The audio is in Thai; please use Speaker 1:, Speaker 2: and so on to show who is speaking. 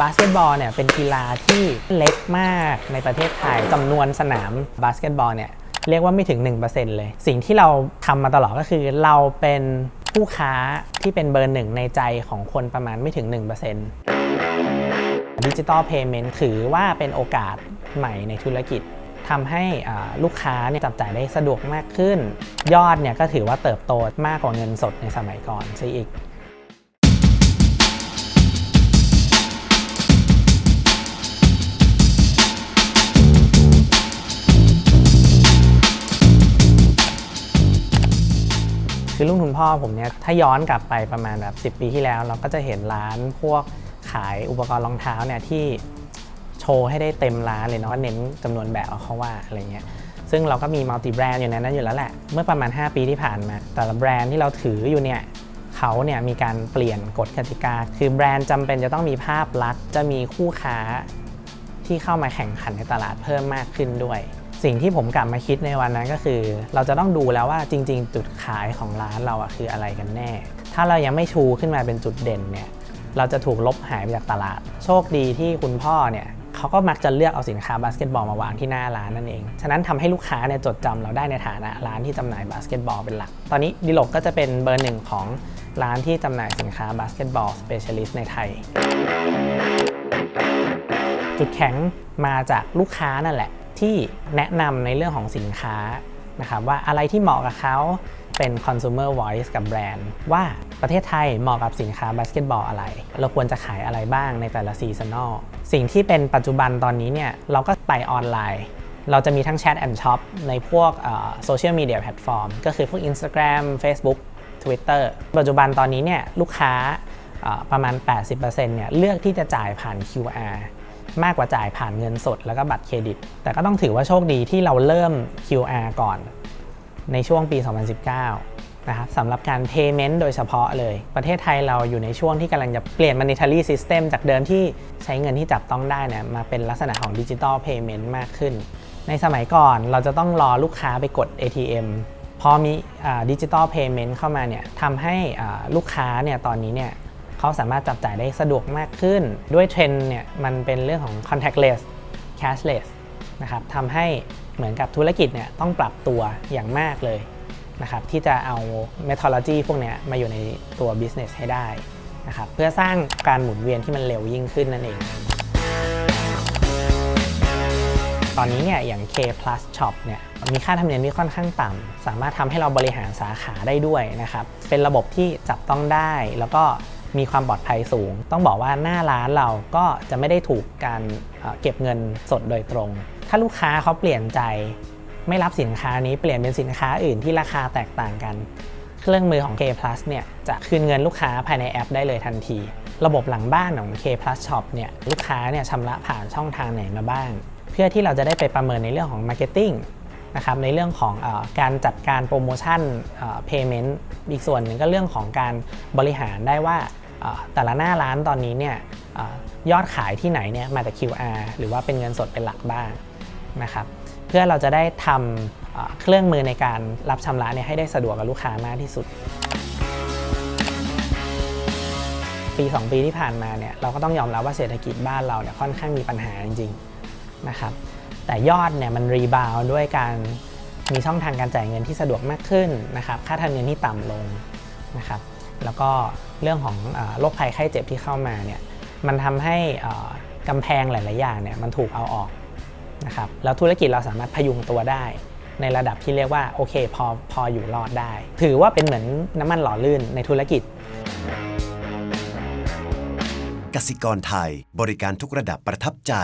Speaker 1: บาสเกตบอลเนี่ยเป็นกีฬาที่เล็กมากในประเทศไทยจำนวนสนามบาสเกตบอลเนี่ยเรียกว่าไม่ถึง 1%เลย สิ่งที่เราทำมาตลอดก็คือเราเป็นผู้ค้าที่เป็นเบอร์หนึ่งในใจของคนประมาณไม่ถึง 1%ดิจิ t a ลเพย์เมนต์ถือว่าเป็นโอกาสใหม่ในธุรกิจทำให้ลูกค้าเนี่ยจับจ่ายได้สะดวกมากขึ้น ยอดเนี่ยก็ถือว่าเติบโตมากกว่าเงินสดในสมัยก่อนซะอีก คือลุงทุนพ่อผมเนี่ยถ้าย้อนกลับไปประมาณแบบ10 ปีที่แล้ว เราก็จะเห็นร้านพวกขายอุปกรณ์รองเท้าเนี่ยที่โชว์ให้ได้เต็มร้านเลยเนาะเน้นจำนวนแบบเอาเขาว่าอะไรเงี้ยซึ่งเราก็มีมัลติแบรนด์อยู่ในนั้นอยู่แล้วแหละ เมื่อประมาณ 5 ปีที่ผ่านมา แต่ละแบรนด์ที่เราถืออยู่เนี่ยเขาเนี่ยมีการเปลี่ยนกฎกติกา คือแบรนด์จำเป็นจะต้องมีภาพลักษณ์จะมีคู่ค้าที่เข้ามาแข่งขันในตลาดเพิ่มมากขึ้นด้วย สิ่งที่ผมกลับมาคิดในวันนั้นก็คือ เราจะต้องดูแล้วว่าจริง ๆ จุดขายของร้านเราอะคืออะไรกันแน่ ถ้าเรายังไม่ชูขึ้นมาเป็นจุดเด่นเนี่ยเราจะถูกลบหายไปจากตลาด โชคดีที่คุณพ่อเนี่ยเขาก็มักจะเลือกเอาสินค้าบาสเกตบอลมาวางที่หน้าร้านนั่นเอง ฉะนั้นทำให้ลูกค้าเนี่ยจดจำเราได้ในฐานะร้านที่จำหน่ายบาสเกตบอลเป็นหลัก ตอนนี้ดิโลกก็จะเป็นเบอร์หนึ่งของร้านที่จำหน่ายสินค้าบาสเกตบอลสเปเชียลิสต์ในไทย จุดแข็งมาจากลูกค้านั่นแหละ ที่แนะนำในเรื่องของสินค้านะครับว่าอะไรที่เหมาะกับเขาเป็น consumer voice กับแบรนด์ ว่าประเทศไทยเหมาะกับสินค้าบาสเกตบอลอะไร เราควรจะขายอะไรบ้างในแต่ละซีซันอลสิ่งที่เป็นปัจจุบันตอนนี้เนี่ย เราก็ไปออนไลน์ เราจะมีทั้งแชทแอนด์ช็อปในพวกโซเชียลมีเดียแพลตฟอร์มก็คือพวก Instagram Facebook Twitter ปัจจุบันตอนนี้เนี่ยลูกค้าประมาณ 80%เนี่ยเลือกที่จะจ่ายผ่าน QR มากกว่าจ่ายผ่านเงินสดแล้วก็บัตรเครดิต แต่ก็ต้องถือว่าโชคดีที่เราเริ่ม QR ก่อนในช่วงปี 2019 นะครับสำหรับการ payment โดยเฉพาะเลย ประเทศไทยเราอยู่ในช่วงที่กำลังจะเปลี่ยน monetary system จากเดิมที่ใช้เงินที่จับต้องได้เนี่ยมาเป็นลักษณะของ digital payment มากขึ้น ในสมัยก่อนเราจะต้องรอลูกค้าไปกด ATM พอมีดิจิตอลเพย์เมนต์เข้ามาเนี่ยทำให้ลูกค้าเนี่ยตอนนี้เนี่ย เขาสามารถจับจ่ายได้สะดวกมากขึ้น ด้วยเทรนด์เนี่ยมันเป็นเรื่องของ contactless cashless นะครับทำให้เหมือนกับธุรกิจเนี่ยต้องปรับตัวอย่างมากเลยนะครับที่จะเอา methodology พวกเนี้ยมาอยู่ในตัว business ให้ได้นะครับเพื่อสร้างการหมุนเวียนที่มันเร็วยิ่งขึ้นนั่นเอง ตอนนี้เนี่ยอย่าง K Plus Shop เนี่ยมีค่าธรรมเนียมที่ค่อนข้างต่ำสามารถทำให้เราบริหารสาขาได้ด้วยนะครับเป็นระบบที่จับต้องได้แล้วก็ มีความปลอดภัยสูง ต้องบอกว่าหน้าร้านเราก็จะไม่ได้ถูกการเอ่อเก็บเงินสดโดยตรง ถ้าลูกค้าเขาเปลี่ยนใจ ไม่รับสินค้านี้เปลี่ยนเป็นสินค้าอื่นที่ราคาแตกต่างกัน เครื่องมือของ K Plus เนี่ยจะคืนเงินลูกค้าภายในแอปได้เลยทันที ระบบหลังบ้านของ K Plus Shop เนี่ยลูกค้าเนี่ยชำระผ่านช่องทางไหนมาบ้าง เพื่อที่เราจะได้ไปประเมินในเรื่องของ Marketing นะครับในเรื่องของอการจัดการโปรโมชั่นเอ่อ Payment อีกส่วนหนึ่งก็เรื่องของการบริหารได้ว่า แต่ละหน้าร้านตอนนี้เนี่ยอยอดขายที่ไหนเนี่ยมาจาก QR หรือว่าเป็นเงินสดเป็นหลักบ้างนะครับเพื่อเราจะได้ทำเครื่องมือในการรับชำระเนี่ยให้ได้สะดวกกับลูกค้ามากที่สุด ปี 2 ปีที่ผ่านมาเนี่ยเราก็ต้องยอมรับว่าเศรษฐกิจบ้านเราเนี่ยค่อนข้างมีปัญหาจริงๆนะครับแต่ยอดเนี่ยมันรีบาวด์ด้วยการมีช่องทางการจ่ายเงินที่สะดวกมากขึ้นนะครับค่าธรรมเนียมที่ต่ำลงนะครับ แล้วก็เรื่องของอโรคภัยไข้เจ็บที่เข้ามาเนี่ยมันทำให้กำแพงหลาย ๆ อย่างเนี่ยมันถูกเอาออกนะครับแล้วธุรกิจเราสามารถพยุงตัวได้ในระดับที่เรียกว่าโอเคพอพออยู่รอดได้ ถือว่าเป็นเหมือนน้ำมันหล่อลื่นในธุรกิจ
Speaker 2: กสิกรไทยบริการทุกระดับประทับใจ